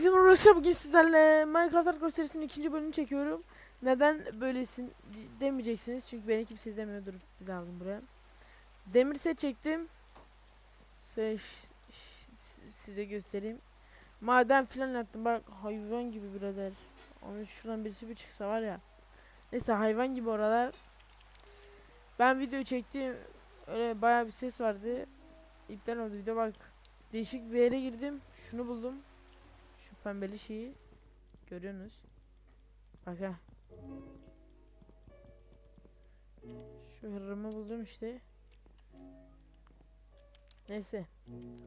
Herkese merhaba bugün sizlerle Minecraft Hardcore serisinin ikinci bölümünü çekiyorum. Neden böylesin demeyeceksiniz çünkü beni kimse izlemiyor. Dur bir daha aldım buraya. Demir set çektim. Size, size göstereyim. Maden filan yaptım bak hayvan gibi birader. Onun şuradan birisi bir çıksa var ya. Neyse hayvan gibi oralar. Ben video çektim. Öyle bayağı bir ses vardı. İptal oldu video bak. Değişik bir yere girdim. Şunu buldum. Pembeli şeyi görüyorsunuz. Bak ha. Şu hırrımı buldum işte. Neyse.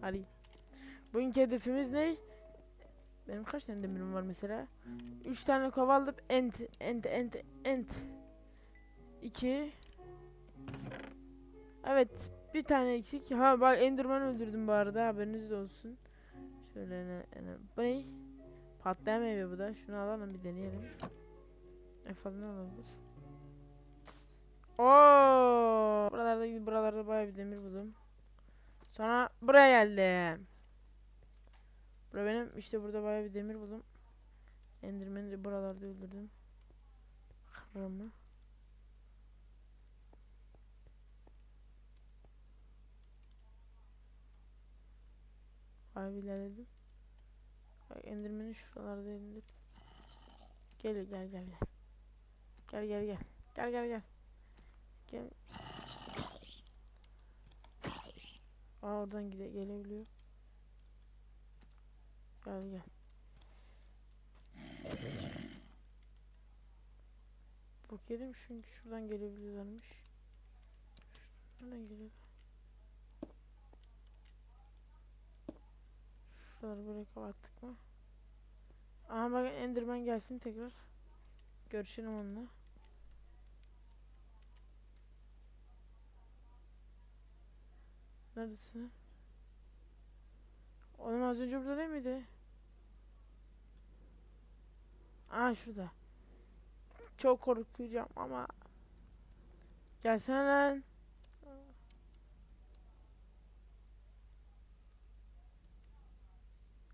Hadi. Bugünkü hedefimiz ne? Benim kaç tane demirim var mesela? 3 tane kova aldım. Ent, ent, ent, ent. 2 Evet, bir tane eksik. Ha bak Enderman öldürdüm bu arada haberiniz olsun. Şöyle ne, ne bu ne? Patlayan meyve bu da. Şunu alalım bir deneyelim. En fazla ne olabilir? Oo! Buralarda buralarda bayağı bir demir buldum. Sonra buraya geldim. Bura benim işte burada bayağı bir demir buldum. Enderman'i de buralarda öldürdüm. Kırmızı. Abi ilerledim. Bak Enderman'i şuralarda indir. Gel gel gel gel. Gel gel gel. Gel gel gel. Gel. Aa oradan gide gelebiliyor. Gel gel. Bok yedim çünkü şuradan gelebiliyorlarmış. Nereden geliyor? Şuraları böyle kapattık mı? Aha bak Enderman gelsin tekrar. Görüşelim onunla. Neredesin? Oğlum az önce burada değil miydi? Aa şurada. Çok korkacağım ama. Gelsene lan.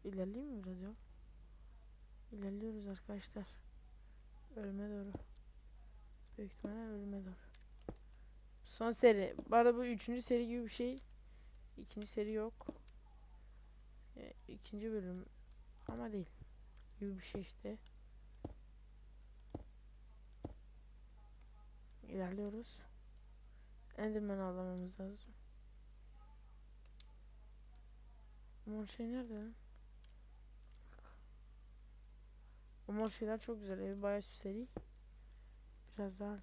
İlerleyeyim mi biraz ya? İlerliyoruz arkadaşlar. Ölüme doğru. Büyük ihtimalle ölüme doğru. Son seri. Bu arada bu üçüncü seri gibi bir şey. İkinci seri yok. E, ikinci bölüm ama değil. Gibi bir şey işte. İlerliyoruz. Enderman avlamamız lazım. Mor şey nerede lan? O şeyler çok güzel. Evi bayağı süsledi. Biraz daha.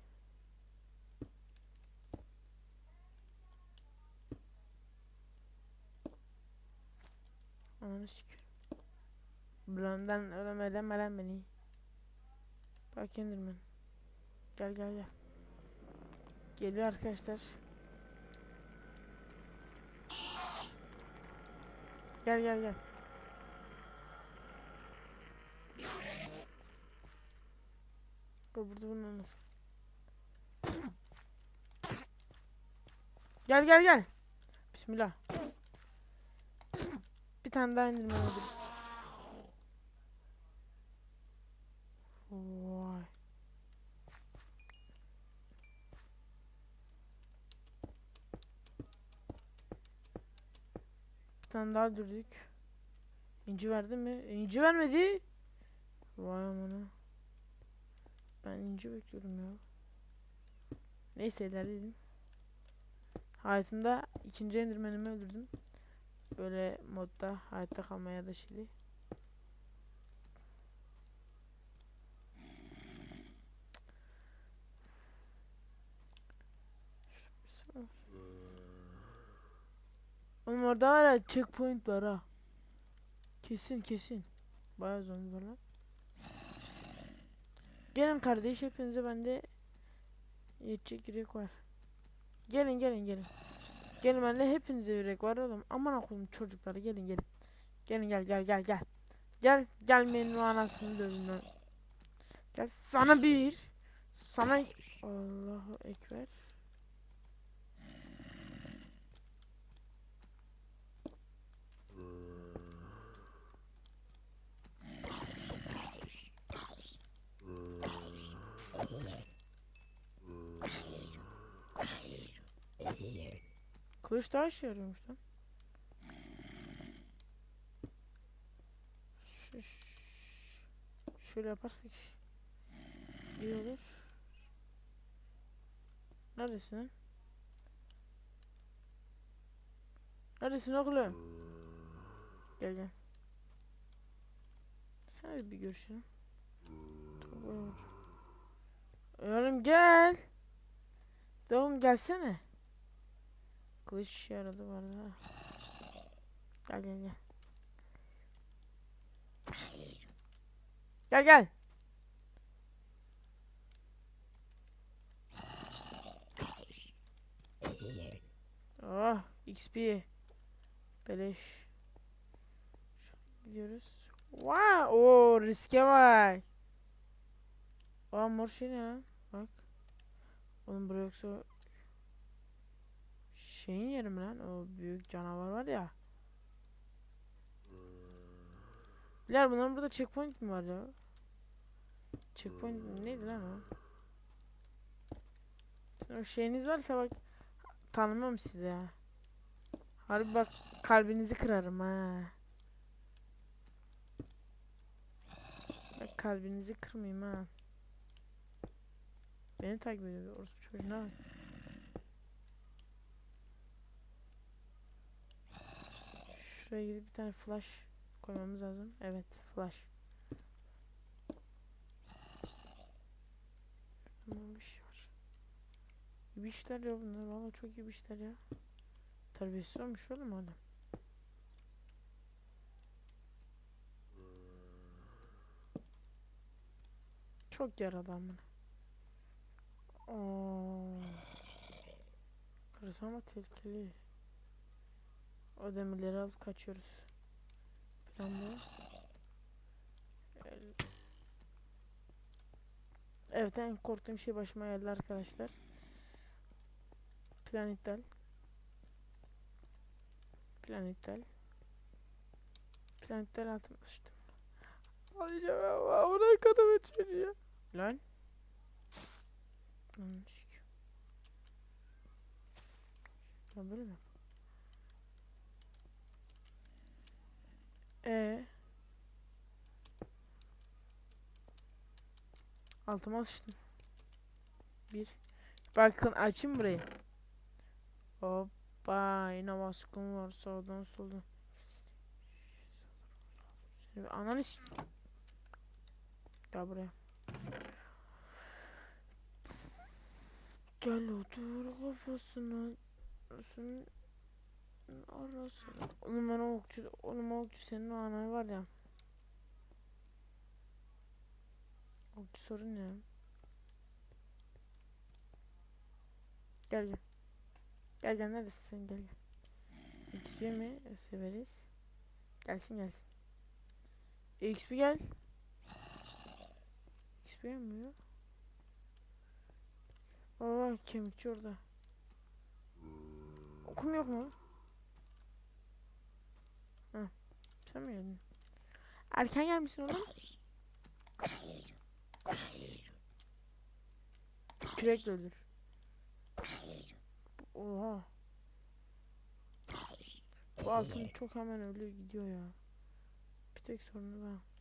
Ananı şükür. Blandan ölemeden melen beni. Bak Enderman. Gel gel gel. Geliyor arkadaşlar. Gel gel gel. Dur burada bunun nasıl? Gel gel gel. Bismillah. Bir tane daha indirme öldür. Vay. Bir tane daha dürdük. İnci verdi mi? İnci vermedi. Vay amına. Ben inci bekliyorum ya. Neyse ilerleyelim. Hayatımda ikinci endirmenimi öldürdüm. Böyle modda hayatta kalmaya da şimdi. Oğlum orada ya checkpoint var ha. Kesin kesin. Bayağı zombi var lan. Gelin kardeş hepinize bende yetecek yürek var. Gelin gelin gelin. Gelin bende hepinize yürek var oğlum. Aman okudum çocukları gelin gelin. Gelin gel gel gel gel. Gel gelmeyin o anasını dövün. Gel sana bir. Sana Allahu ekber. Kılıç daha işe yarıyormuş lan. Şu, şöyle yaparsak iyi olur. Neredesin? Neredesin oğlum? Gel gel. Sen bir görüşelim. Tamam. Oğlum gel. Oğlum gelsene. Kılıç işe yaradı var da. Gel gel gel. Gel gel. Oh XP. Beleş. Gidiyoruz. Wow, o riske bak. Aa mor şey ne lan? Bak. Oğlum buraya yoksa şeyin yeri mi lan? O büyük canavar var ya. Biler bunların burada checkpoint mi var ya? Checkpoint neydi lan o? O şeyiniz varsa bak tanımam size ya. Harbi bak kalbinizi kırarım ha. Bak kalbinizi kırmayayım ha. Beni takip ediyor orospu çocuğuna bak. Şuraya gidip bir tane flash koymamız lazım. Evet flash. Bir şey var. İyi işler ya bunlar. Valla çok iyi işler ya. Terbiyesiz olmuş oğlum adam. Çok yaradı amına. Oo. Kırısı ama tehlikeli. O demirleri alıp kaçıyoruz. Plan bu. Evet en korktuğum şey başıma geldi arkadaşlar. Plan iptal. Plan iptal. Plan iptal altına sıçtım. Alacağım ama buna kadar ötüyor ya. Lan. Lan şükür. Lan böyle mi? Ee. Altıma sıçtım. Bir. Bakın açayım burayı. Hoppa yine baskın var sağdan soldan. Ananı Gel buraya. Gel otur kafasına. Arasının arasına. Oğlum ben okçu, oğlum okçu senin o anan var ya. Okçu sorun ya. Gel gel. Gel gel neredesin sen gel gel. XP mi severiz? Gelsin gelsin. XP gel. XP mi ya? Baba kemikçi orada. Okum yok mu? Hı. Sen mi geldin? Erken gelmişsin oğlum. Kürekle öldür. Oha. Bu altın çok hemen ölüyor gidiyor ya. Bir tek sorunu ben.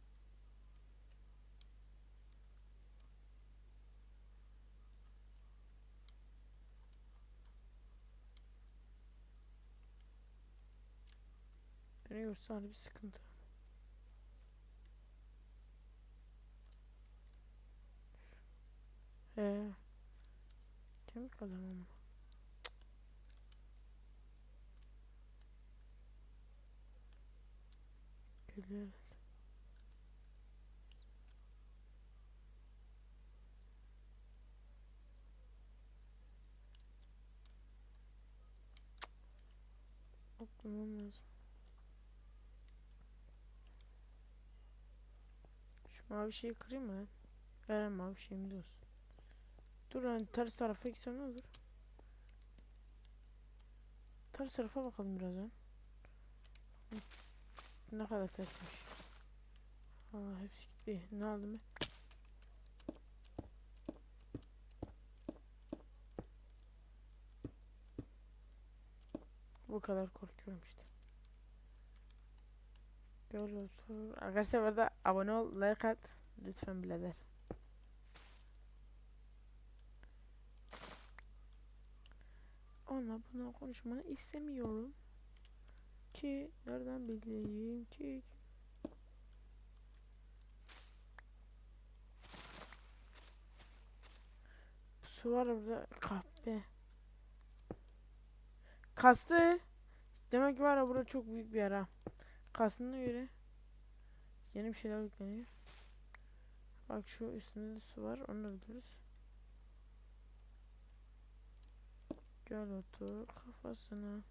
Görse harbi sıkıntı. He. Kemik adam ama. Geliyor. Oklamam lazım. Mavi şeyi kırayım mı? Ver mavi şeyimiz olsun. Dur hani ters tarafa gitsem ne olur? Ters tarafa bakalım birazdan. Ne kadar tersmiş. Allah hepsi gitti. Ne aldım ben? bu kadar korkuyorum işte. Otur. Arkadaşlar bu arada abone ol, like at. Lütfen birader. Onunla buna konuşmanı istemiyorum. Ki nereden bileyim ki Su var orada kahve. Kastı. Demek ki var burada çok büyük bir yer ha. Kastığına göre yeni bir şeyler yükleniyor. Bak şu üstünde de su var. Onu da biliyoruz. Gel otur kafasına.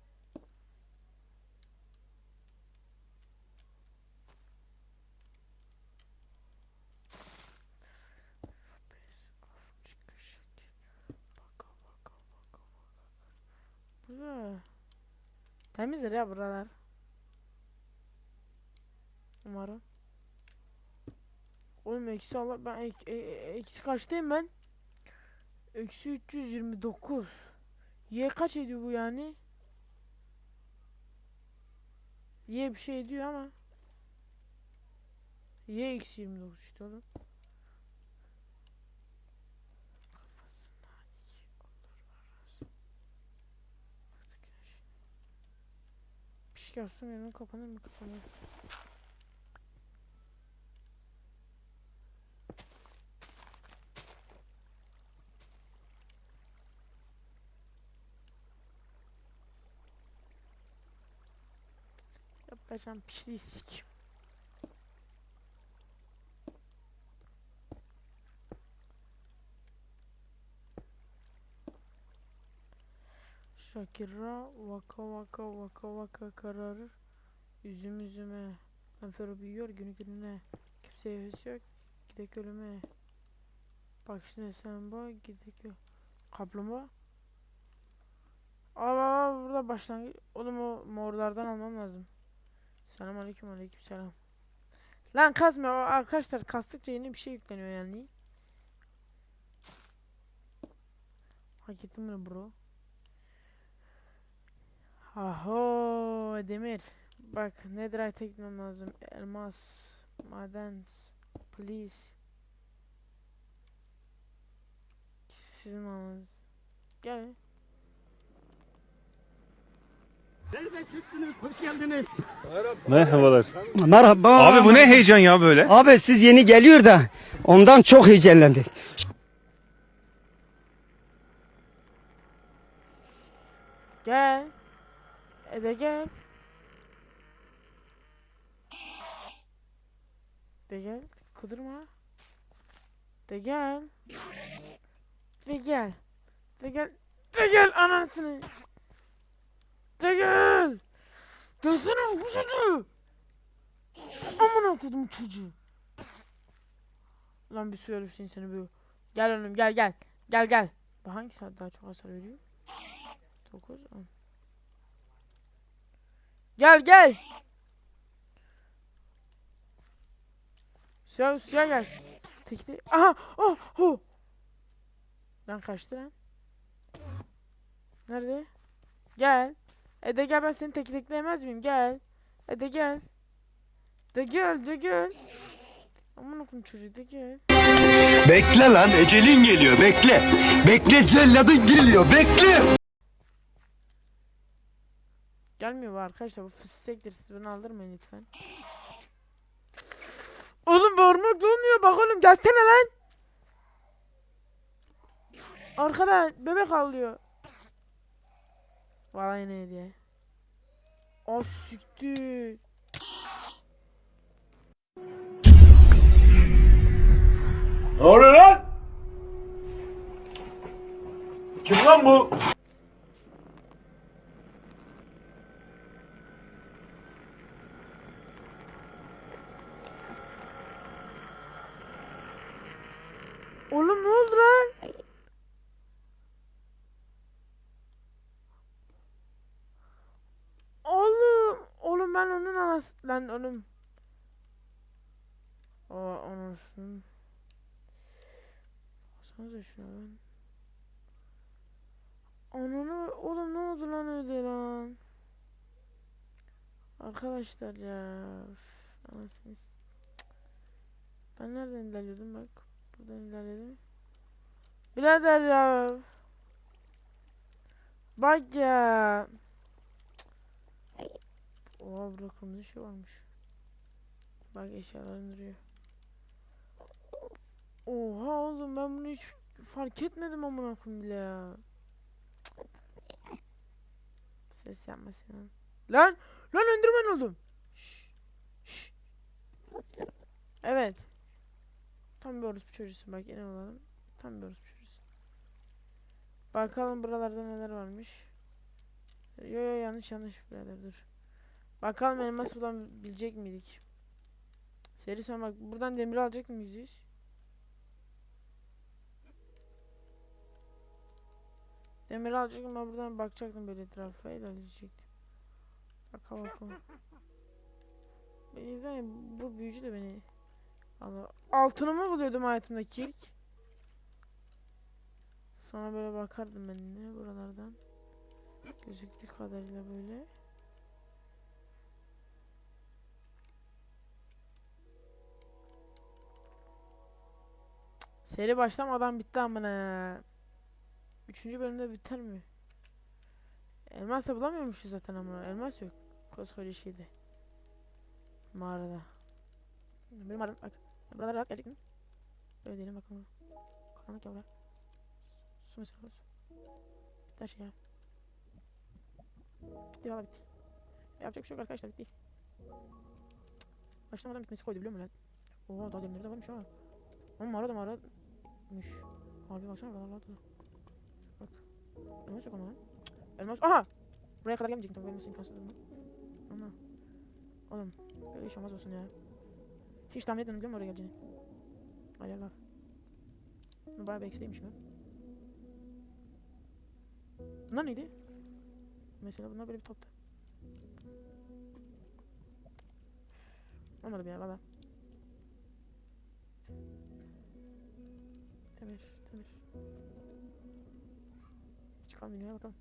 Burada. Temizdir ya buralar. Umarım. Oğlum eksi Allah ben ek, e- e- eksi kaçtayım ben? Eksi 329. Y kaç ediyor bu yani? Y bir şey ediyor ama. Y eksi 29 işte oğlum. Güneş. Bir şey yapsam yanım kapanır mı kapanmaz. Yapacağım pişliği sikim. Şakira vaka vaka vaka vaka kararır. Üzüm üzüme. Enfer büyüyor günü gününe. Kimseye hız yok. Gidek ölüme. Bak şimdi sen bak gidek ö- Kaplumbağa. Aa bak, burada başlangıç. Oğlum o morlardan almam lazım. Selam aleyküm aleyküm selam. Lan o arkadaşlar kastıkça yeni bir şey yükleniyor yani. Hak ettim bunu bro. Aho demir. Bak netherite eklemem lazım. Elmas. Maden. Please. Sizin almanız. Gel. Nereden çıktınız? Hoş geldiniz. Merhabalar. Merhaba. Abi bu ne heyecan ya böyle? Abi siz yeni geliyor da ondan çok heyecanlandık. Gel. E de gel. De gel. Kudurma. De gel. De gel. De gel. De gel anasını. De gel. Gelsene bu çocuğu. Amına kodum çocuğu. Lan bir su ölürsün seni bir. Gel önüm gel gel. Gel gel. Hangi saat daha çok hasar veriyor? 9 10. Gel gel. Suya suya gel. Tekte. Aha. Oh. Oh. Lan kaçtı lan. Nerede? Gel. E de gel ben seni tek tekleyemez miyim? Gel. E de gel. De gel de gel. Aman okun çocuğu de gel. Bekle lan ecelin geliyor bekle. Bekle celladın geliyor bekle. Gelmiyor bu arkadaşlar bu fıssektir siz bunu aldırmayın lütfen. Oğlum bağırmak olmuyor bak oğlum gelsene lan. Arkada bebek ağlıyor. Vallahi ne hediye. O siktir. Ne oluyor lan? Kim lan bu? Oğlum ne oldu lan? Oğlum, oğlum ben anası lan oğlum. Aa anasını. Baksanıza şuna lan. Ananı oğlum ne oldu lan öyle lan? Arkadaşlar ya. Anasını Ben nereden ilerliyordum bak. Buradan ilerledim. Birader ya. Bak ya. Oha burada kırmızı şey varmış. Bak eşyalarım duruyor. Oha oğlum ben bunu hiç fark etmedim amına koyayım bile ya. Ses yapma Sinan. Lan! Lan öndürmen oldum. Şş, şş. Evet. Tam bir orospu çocuğusun bak yine olalım. Tam bir orospu çocuğusun. Bakalım buralarda neler varmış. Yo yo yanlış yanlış birader dur. Bakalım elmas bulabilecek miydik? Seri son bak buradan demir alacak mıyız yüz? Demir alacaktım ben buradan bakacaktım böyle etrafa ilerleyecektim. Baka bakalım. Beni bu büyücü de beni Allah altınımı buluyordum hayatımdaki ilk. Sonra böyle bakardım ben de buralardan. Gözüktüğü kadarıyla böyle. Seri başlamadan bitti amına. Üçüncü bölümde biter mi? Elmas da bulamıyormuşuz zaten ama elmas yok. Koskoca şeyde. Mağarada. Benim mağaram bak. Buralar rahat gerçekten. Böyle diyelim bakalım. Karanlık ya buralar. Su mesela su. Bitti her şey ya. Bitti valla bitti. Yapacak bir şey yok arkadaşlar bitti. Başlamadan bitmesi koydu biliyor musun lan? Oo daha demirleri de varmış ha. Ama mağara da mağaramış. Harbi baksana buralar da. Bak. Elmas yok ama lan. Aha! Buraya kadar gelmeyecektim tabii elmas imkansız durumda. Ama. Oğlum. Böyle iş olmaz olsun ya. Hiç tahmin etmedim biliyor oraya geleceğini? Hay Allah. Bu bayağı bir eksiliymiş mi? Bunlar neydi? Mesela bunlar böyle bir toptu. Olmadı bir ya valla. Demir, demir. Çıkalım dünyaya bakalım.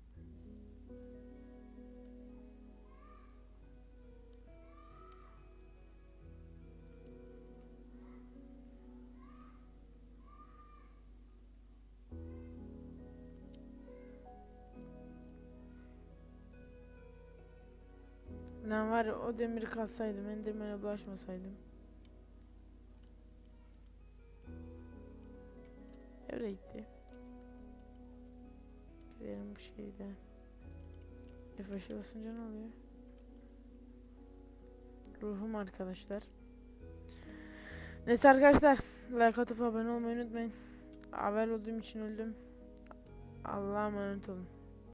Ne var o demiri kassaydım, endirmene bulaşmasaydım. Öyle. Güzelim bir şeydi. Refresh'e basınca ne oluyor? Ruhum arkadaşlar. Neyse arkadaşlar. Like atıp abone olmayı unutmayın. Haber olduğum için öldüm. Allah'a emanet olun.